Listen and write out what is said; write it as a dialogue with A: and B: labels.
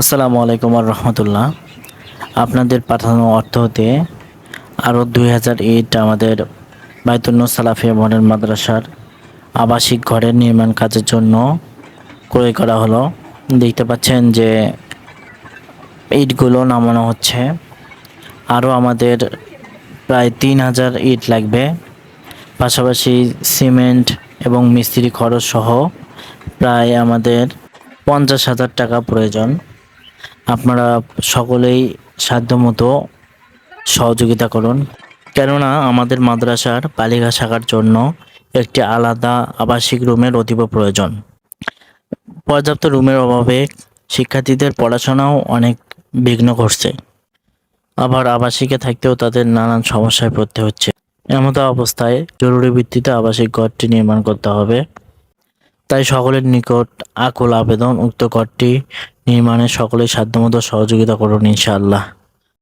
A: আসসালামু আলাইকুম আর রহমতুল্লাহ। আপনাদের পাঠানো অর্থ হতে আরও দুই হাজার ইট আমাদের বাইতুন্ন সালাফিয়া মডেল মাদ্রাসার আবাসিক ঘরের নির্মাণ কাজের জন্য ক্রয় করা হলো। দেখতে পাচ্ছেন যে ইটগুলো নামানো হচ্ছে। আরও আমাদের প্রায় তিন হাজার ইট লাগবে। পাশাপাশি সিমেন্ট এবং মিস্ত্রি খরচ সহ প্রায় আমাদের পঞ্চাশ হাজার টাকা প্রয়োজন। আপনারা সকলেই সাধ্যমতো সহযোগিতা করুন। কেননা আমাদের মাদ্রাসার বালিকা শাখার জন্য একটি আলাদা আবাসিক রুমের অতীব প্রয়োজন। পর্যাপ্ত রুমের অভাবে শিক্ষার্থীদের পড়াশোনাও অনেক বিঘ্ন ঘটছে। আবার আবাসিকে থাকতেও তাদের নানান সমস্যায় পড়তে হচ্ছে। এমতো অবস্থায় জরুরি ভিত্তিতে আবাসিক ঘরটি নির্মাণ করতে হবে। তাই সকলের নিকট আকুল আবেদন, উক্ত ঘরটি নির্মাণে সকলে সাধ্যমতো সহযোগিতা করুন ইনশাআল্লাহ।